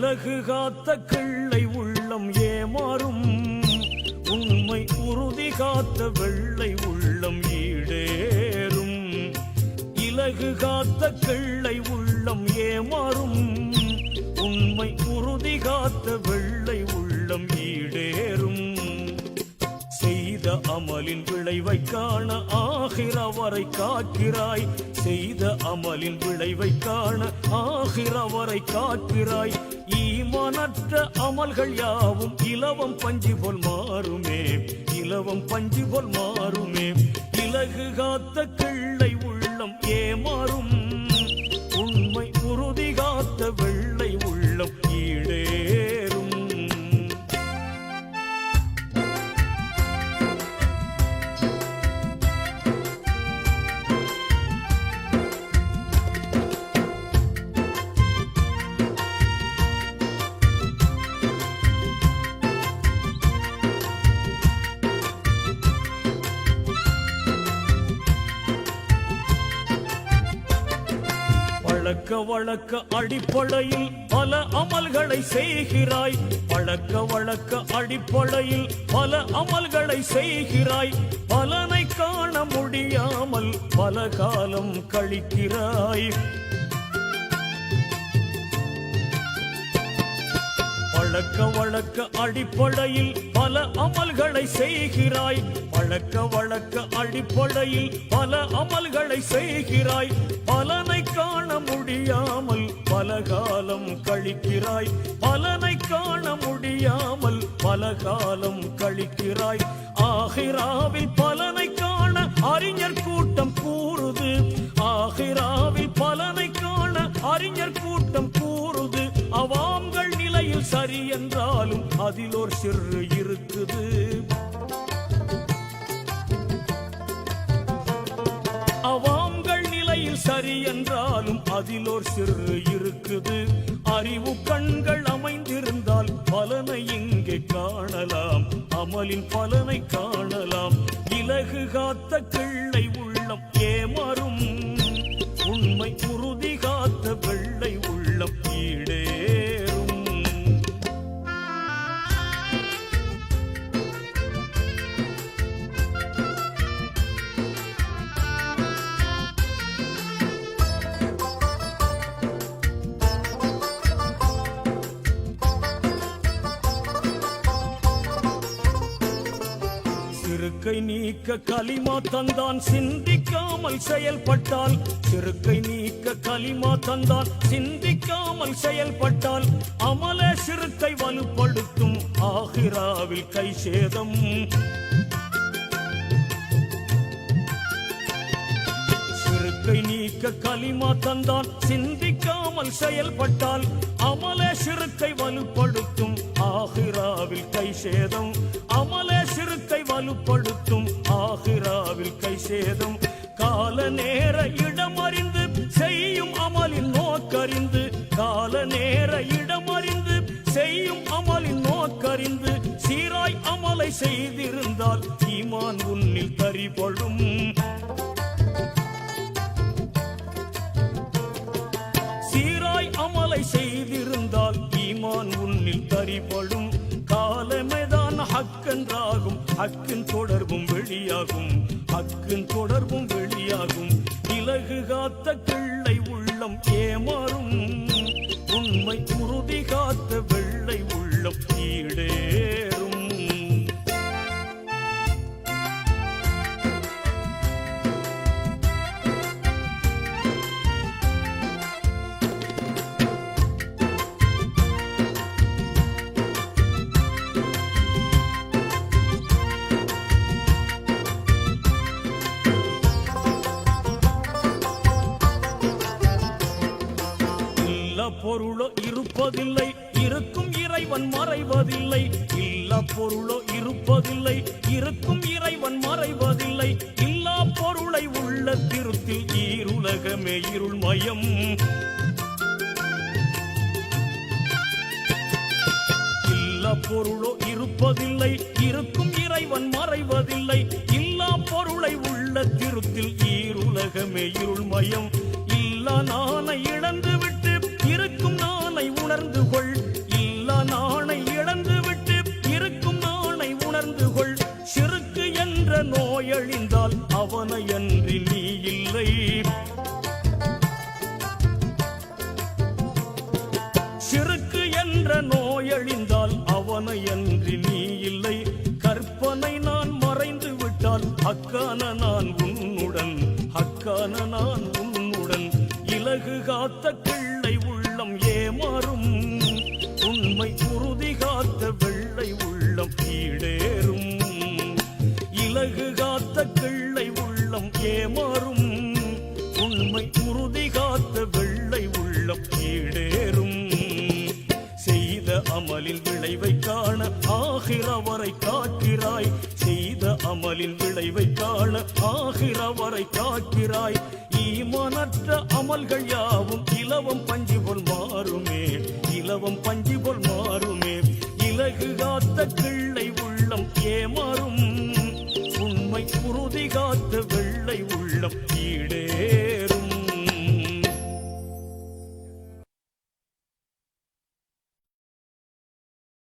காத்த கிள்ளை உள்ளம் ஏமாறும். உண்மை உறுதி காத்த வெள்ளை உள்ளம் ஈடேறும். இலகு காத்த கிள்ளை உள்ளம் ஏமாறும். உண்மை உறுதி காத்த வெள்ளை உள்ளம் ஈடேறும். செய்த அமலின் விளைவை காண ஆகிறவரை காக்கிறாய். செய்த அமலின் விளைவை காண ஆகிறவரை காக்கிறாய். ஈமானற்ற அமல்கள் யாவும் இலவம் பஞ்சு போல் மாறுமே. இலவம் பஞ்சு போல் மாறுமே. இலகு காத்த கிள்ளை உள்ளம் ஏமாறும் பழக்க வழக்க அடிப்படையில் பல அமல்களை செய்கிறாய். பழக்க வழக்க அடிப்படையில் பல அமல்களை செய்கிறாய். பலனை காண முடியாமல் பல காலம் கழிக்கிறாய். பழக்க வழக்க அடிப்படையில் பல அமல்களை செய்கிறாய். பழக்க வழக்க அடிப்படையில் பல அமல்களை செய்கிறாய். பலனை காண முடியாமல் பல காலம் கழிக்கிறாய். பலனை காண முடியாமல் பல காலம் கழிக்கிறாய். ஆகிராவில் பலனை காண அறிஞர் கூட்டம் கூறுது. ஆகிராவில் பலனை காண அறிஞர் கூட்டம் கூறுது. அவாம்கள் நிலையில் சரி என்றாலும் அதில் ஒரு சிறு இருக்குது. அவாம்கள் நிலையில் சரி என்றால் அதில் ஒரு சிறு இருக்குது. அறிவு கண்கள் அமைந்திருந்தால் பலனை இங்கே காணலாம். அமலின் பலனை காணலாம். இலகு காத்த கிள்ளை உள்ளம் ஏமாறும். உண்மை உறுதி சிறுக்கை நீக்க களிமா தந்தான். சிந்திக்காமல் செயல்பட்டால் சிறுக்கை நீக்க களிமா தந்தான். சிந்திக்காமல் செயல்பட்டால் அமல சிறுத்தை வலுப்படுத்தும் ஆகிராவில் கை சேதம். சிறுக்கை நீக்க களிமா தந்தான். சிந்திக்காமல் செயல்பட்டால் அமல சிறுத்தை வலுப்படுத்தும் ஆகிராவில் கை சேதம். அமல சிறுக்கை வலுப்படுத்தும். ஆகிராவில் கை சேதம். கால நேர இடமறிந்து செய்யும் அமலின் நோக்கறிந்து. கால நேர இடமறிந்து செய்யும் அமலின் நோக்கறிந்து. சீராய் அமலை செய்திருந்தால் ஈமான் உன்னில் தரிபடும் சீராய் அமலை செய்திருந்தால் ஈமான் உன்னில் தரிபடும் காலமேதான் ஹக்கென்றாகும். ஹக்கின் தொடர்பும் வெளியாகும் ஹக்கின் தொடர்பும் வெளியாகும். இலகு காத்த கிள்ளை உள்ளம் ஏமாறும். உண்மை உறுதி காத்த வெள்ளை உள்ளம் ஈடே. பொருளோ இருப்பதில்லை இருக்கும் இறைவன் மறைவதில்லை. இல்ல பொருளோ இருப்பதில்லை இருக்கும் இறைவன் மறைவதில்லை. இல்லா பொருளை உள்ள திருத்தில் ஈருலகமே இருள்மயம் இல்ல பொருளோ இருப்பதில்லை இருக்கும் இறைவன் மறைவதில்லை. இல்லா பொருளை உள்ள திருத்தில் ஈருலகமே இருள்மயம் இல்லா நானை என்ற அவனை அவனையன்றி நீ இல்லை. கற்பனை நான் மறைந்து விட்டால் அக்கான நான் உன்னுடன். அக்கான நான் உன்னுடன். இலகு காத்த கிள்ளை உள்ளம் ஏமாறும். உண்மை உறுதி காத்த வெள்ளை உள்ளம் ஈடேறும். இலகு காத்த கிள்ளை ஆகிறவரை காக்கிறாய். செய்த அமலில் விளைவை காண ஆகிறவரை காக்கிறாய். ஈமானற்ற அமல்கள் யாவும் இலவம் பஞ்சு போல் மாறுமே. இலவம் பஞ்சு போல் மாறுமே. இலகு காத்த கிள்ளை உள்ளம் ஏமாறும்